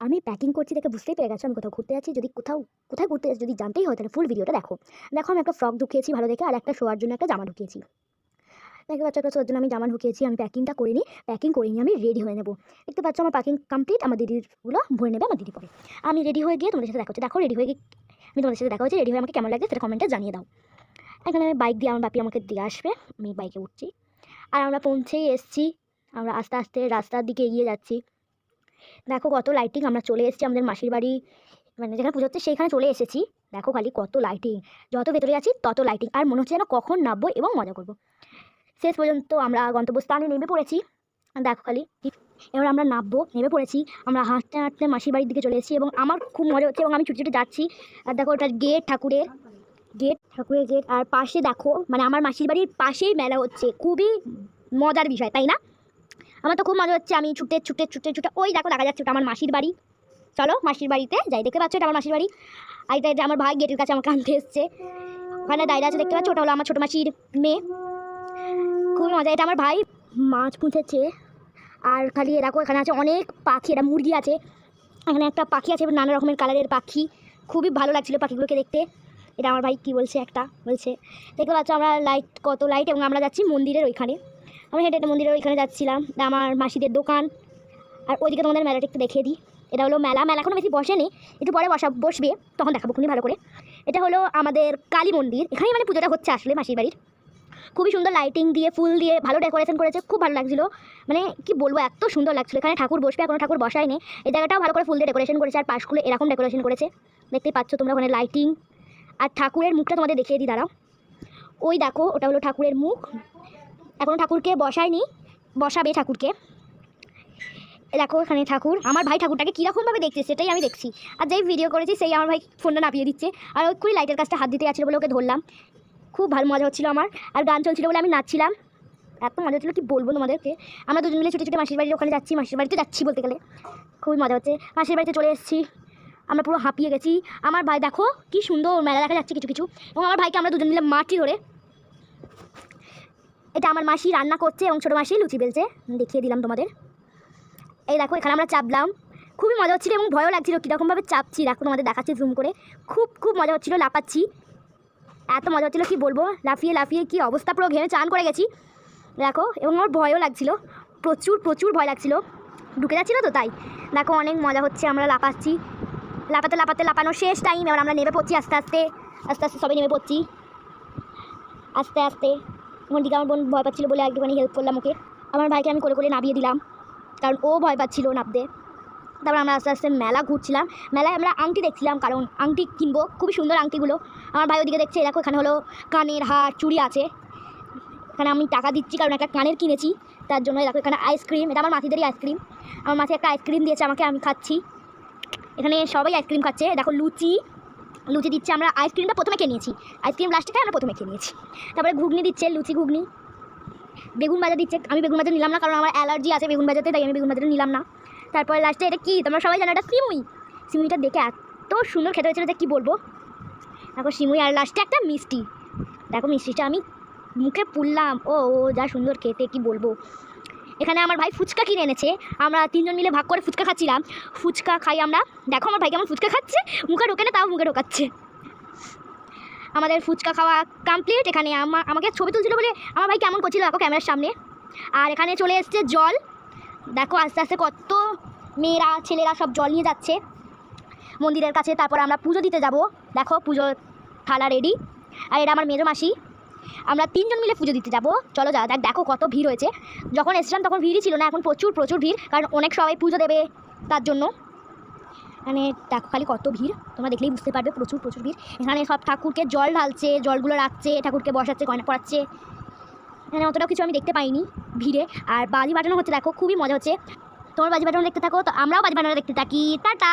আমি প্যাকিং করছি দেখে বুঝতেই পেরে গেছো, আমি কোথাও ঘুরতে যাচ্ছি, যদি কোথাও, কোথায় ঘুরতে যাচ্ছি যদি জানতেই হয় তাহলে ফুল ভিডিওটা দেখো। দেখো, আমি একটা ফ্রক ঢুকিয়েছি ভালো দেখে, আর একটা শোয়ার জন্য একটা জামা ঢুকিয়েছি। দেখতে পাচ্ছ একটা শোয়ার জন্য আমি জামা ঢুকিয়েছি, আমি প্যাকিংটা করিনি প্যাকিং করিনি, আমি রেডি হয়ে নেব। দেখতে পাচ্ছ আমার প্যাকিং কমপ্লিট আমার দিদিরগুলো ভরে নেবে, আমার দিদি পরে। আমি রেডি হয়ে গিয়ে তোমাদের সাথে দেখা হচ্ছে। দেখো রেডি হয়ে গিয়ে আমি তোমাদের সাথে দেখা হচ্ছে রেডি হয়ে আমাকে কেমন লাগছে সেটা কমেন্টে জানিয়ে দাও। এখানে আমি বাইক দিয়ে আমার বাপি আমাকে দিয়ে আসবে, আমি বাইকে উঠছি। আর আমরা পৌঁছেই এসছি, আমরা আস্তে আস্তে রাস্তার দিকে এগিয়ে যাচ্ছি। দেখো কত লাইটিং আমরা চলে এসেছি আমাদের মাসির বাড়ি মানে যেখানে পুজো হচ্ছে সেইখানে চলে এসেছি। দেখো খালি কত লাইটিং যত ভেতরে আছি তত লাইটিং আর মনে হচ্ছে যেন কখন নামবো এবং মজা করব। শেষ পর্যন্ত আমরা গন্তব্যস্থানে নেমে পড়েছি। দেখো খালি, এবার আমরা নামবো, নেমে পড়েছি, আমরা হাঁটতে হাঁটতে মাসির বাড়ির দিকে চলে এসেছি এবং আমার খুব মজা হচ্ছে এবং আমি ছুটে ছুটে যাচ্ছি। আর দেখো ওটা গেট ঠাকুরের গেট ঠাকুরের গেট আর পাশে দেখো মানে আমার মাসির বাড়ির পাশেই মেলা হচ্ছে, খুবই মজার বিষয়, তাই না? আমার তো খুব মজা হচ্ছে, আমি ছুটে ছুটে ছুটে ছুটে, ওই দেখো দেখা যাচ্ছে ওটা আমার মাসির বাড়ি। চলো, মাসির বাড়িতে যাই, দেখতে পাচ্ছ এটা আমার মাসির বাড়ি? আর এটা আমার ভাই গেটের কাছে আমাকে আনতে এসছে। ওখানে দায়রা আছে, দেখতে পাচ্ছ? ওটা হলো আমার ছোটো মাসির মেয়ে। খুবই মজা, এটা আমার ভাই মাছ পুঁতেছে। আর খালি এরকম এখানে আছে অনেক পাখি, এটা মুরগি আছে। এখানে একটা পাখি আছে, নানা রকমের কালারের পাখি। খুবই ভালো লাগছিল পাখিগুলোকে দেখতে। এটা আমার ভাই কি বলছে একটা, বলছে, দেখতে পাচ্ছ আমরা লাইট কত লাইট এবং আমরা যাচ্ছি মন্দিরের ওইখানে। আমি হেঁটে হেঁটে মন্দিরের ওইখানে যাচ্ছিলাম, আমার মাসিদের দোকান। আর ওইদিকে তোমাদের মেলাটা একটু দেখিয়ে দিই। এটা হলো মেলা। মেলা এখনও বেশি বসেনি, একটু পরে বসা বসবে, তখন দেখাবো খুবই ভালো করে। এটা হলো আমাদের কালী মন্দির। এখানেই মানে পুজোটা হচ্ছে আসলে মাসির বাড়ির। খুবই সুন্দর লাইটিং দিয়ে, ফুল দিয়ে, ভালো ডেকোরেশন করেছে, খুব ভালো লাগছিল। মানে কি বলব, এত সুন্দর লাগছিল। এখানে ঠাকুর বসবে, এখনও ঠাকুর বসায়নি। এই জায়গাটাও ভালো করে ফুল দিয়ে ডেকোরেশন করেছে, আর পাশগুলো এরকম ডেকোরেশন করেছে। দেখতেই পাচ্ছ তোমরা ওখানে লাইটিং আর ঠাকুরের মুখটা তোমাদের দেখিয়ে দিই, দাঁড়াও। ওই দেখো, ওটা হলো ঠাকুরের মুখ। এখনও ঠাকুরকে বসায়নি, বসাবে ঠাকুরকে। দেখো এখানে ঠাকুর, আমার ভাই ঠাকুরটাকে কীরকমভাবে দেখছে সেটাই আমি দেখছি। আর যেই ভিডিও করেছি সেই আমার ভাই ফোনটা নাপিয়ে দিচ্ছে। আর ওই কুড়ি লাইটের কাছটা হাত দিতে যাচ্ছিল বলে ওকে ধরলাম। খুব ভালো মজা হচ্ছিল আমার। আর গান চলছিল বলে আমি নাচছিলাম। এত মজা হচ্ছিল, কি বলব তোমাদেরকে? আমরা দুজন মিলে ছুটে ছুটে মাসির বাড়ির ওখানে যাচ্ছি, মাসির বাড়িতে যাচ্ছি বলতে গেলে। খুবই মজা হচ্ছে। মাসির বাড়িতে চলে এসেছি। আমরা পুরো হাঁপিয়ে গেছি। আমার ভাই দেখো কি সুন্দর মেলা দেখা যাচ্ছে কিছু কিছু। এবং আমার ভাইকে আমরা দুজন মিলে মাটি ধরে। এটা আমার মাসি রান্না করছে এবং ছোটো মাসি লুচি বেলছে। দেখিয়ে দিলাম তোমাদের। এই দেখো, এখানে আমরা চাপলাম খুবই মজা হচ্ছিল এবং ভয়ও লাগছিল কীরকমভাবে চাপছি। দেখো, তোমাদের দেখাচ্ছি জুম করে। খুব খুব মজা হচ্ছিল লাপাচ্ছি এত মজা হচ্ছিল, কি বলব? লাফিয়ে লাফিয়ে কি অবস্থা? পুরো ঘেমে চান করে গেছি। দেখো, এবং আমার ভয়ও লাগছিল। প্রচুর প্রচুর ভয় লাগছিল। ঢুকে যাচ্ছিল তো তাই। দেখো, অনেক মজা হচ্ছে, আমরা লাফাচ্ছি। লাফাতে লাফাতে লাপানো শেষ টাইম এবার আমরা নেমে পড়ছি আস্তে আস্তে। আস্তে আস্তে সবাই নেমে পড়ছি। আস্তে আস্তে। দিকে আমার বোন ভয় পাচ্ছিলো বলে একটুখানি হেল্প করলাম ওকে। আমার ভাইকে আমি করে করে নামিয়ে দিলাম, কারণ ও ভয় পাচ্ছিলো নামতে তারপর আমরা আস্তে আস্তে মেলা ঘুরছিলাম। মেলায় আমরা আংটি দেখছিলাম, কারণ আংটি কিনবো, খুবই সুন্দর আংটিগুলো। আমার ভাই ওদিকে দেখছে, দেখো এখানে হলো কানের হার, চুড়ি আছে। এখানে আমি টাকা দিচ্ছি, কারণ একটা কানের কিনেছি, তার জন্য দেখো এখানে আইসক্রিম এটা আমার মাসিদেরই আইসক্রিম আমার মাসি একটা আইসক্রিম দিয়েছে, আমাকে আমি খাচ্ছি। এখানে সবাই আইসক্রিম খাচ্ছে, দেখো লুচি লুচি দিচ্ছে, আমরা আইসক্রিমটা প্রথমে খেয়ে নিয়েছি। আইসক্রিম লাস্টে খাই আমরা প্রথমে খেয়ে নিয়েছি। তারপরে ঘুগনি দিচ্ছে, লুচি ঘুগনি। বেগুন ভাজা দিচ্ছে, আমি বেগুন ভাজা নিলাম না, কারণ আমার অ্যালার্জি আছে বেগুন ভাজাতে, তাই আমি বেগুন ভাজাটা নিলাম না। তারপরে লাস্টে এটা কী? তোমরা সবাই জানো এটা সিমুই। সিমুইটা দেখে এত সুন্দর খেতে হয়েছিল যে কী বলব? দেখো সিমুই, আর লাস্টে একটা মিষ্টি। দেখো মিষ্টিটা আমি মুখে পুড়লাম। ও ও, যা সুন্দর খেতে, কি বলব? এখানে আমার ভাই ফুচকা কিনে এনেছে। আমরা তিনজন মিলে ভাগ করে ফুচকা খাচ্ছিলাম। ফুচকা খাই আমরা। দেখো আমার ভাই কেমন ফুচকা খাচ্ছে। মুখে ঢোকে না, তাও মুখে ঢোকাচ্ছে। আমাদের ফুচকা খাওয়া কমপ্লিট এখানে আমা আমাকে ছবি তুলছিল বলে আমার ভাই কেমন করছিল দেখো ক্যামেরার সামনে। আর এখানে চলে এসছে জল। দেখো আস্তে আস্তে কত মেয়েরা, ছেলেরা সব জল নিয়ে যাচ্ছে। মন্দিরের কাছে। তারপর আমরা পুজো দিতে যাব। দেখো পুজো থালা রেডি আর এটা আমার মেজো মাসি। আমরা তিনজন মিলে পুজো দিতে যাব। চলো যা দেখ দেখো কত ভিড় হয়েছে। যখন এসেছিলাম তখন ভিড়ই ছিল না, এখন প্রচুর প্রচুর ভিড়, কারণ অনেক সবাই পুজো দেবে তার জন্য। মানে দেখো খালি কত ভিড়, তোমরা দেখলেই বুঝতে পারবে, প্রচুর প্রচুর ভিড়। এখানে সব ঠাকুরকে জল ঢালছে, জলগুলো রাখছে, ঠাকুরকে বসাচ্ছে, গয়না পড়াচ্ছে এখানে অতটাও কিছু আমি দেখতে পাইনি ভিড়ে। আর বাজি বাজানো হচ্ছে, দেখো, খুবই মজা হচ্ছে। তোমার বাজি বাজানো দেখতে থাকো, তো আমরাও বাজি বাজানো দেখতে থাকি। টাটা!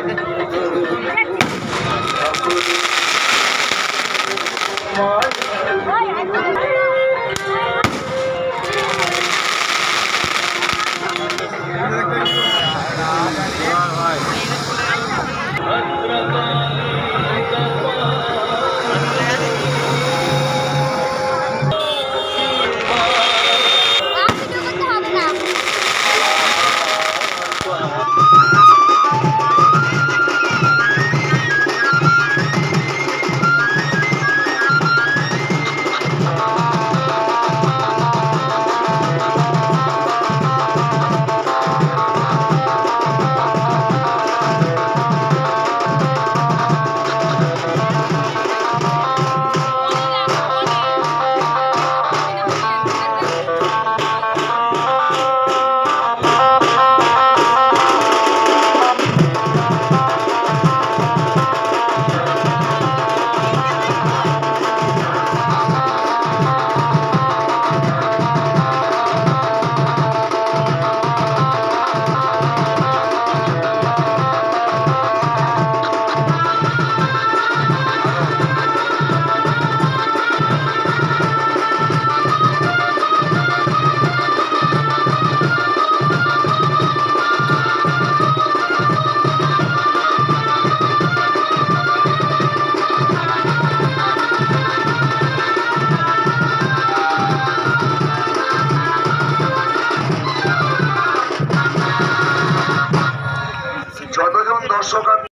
Thank you.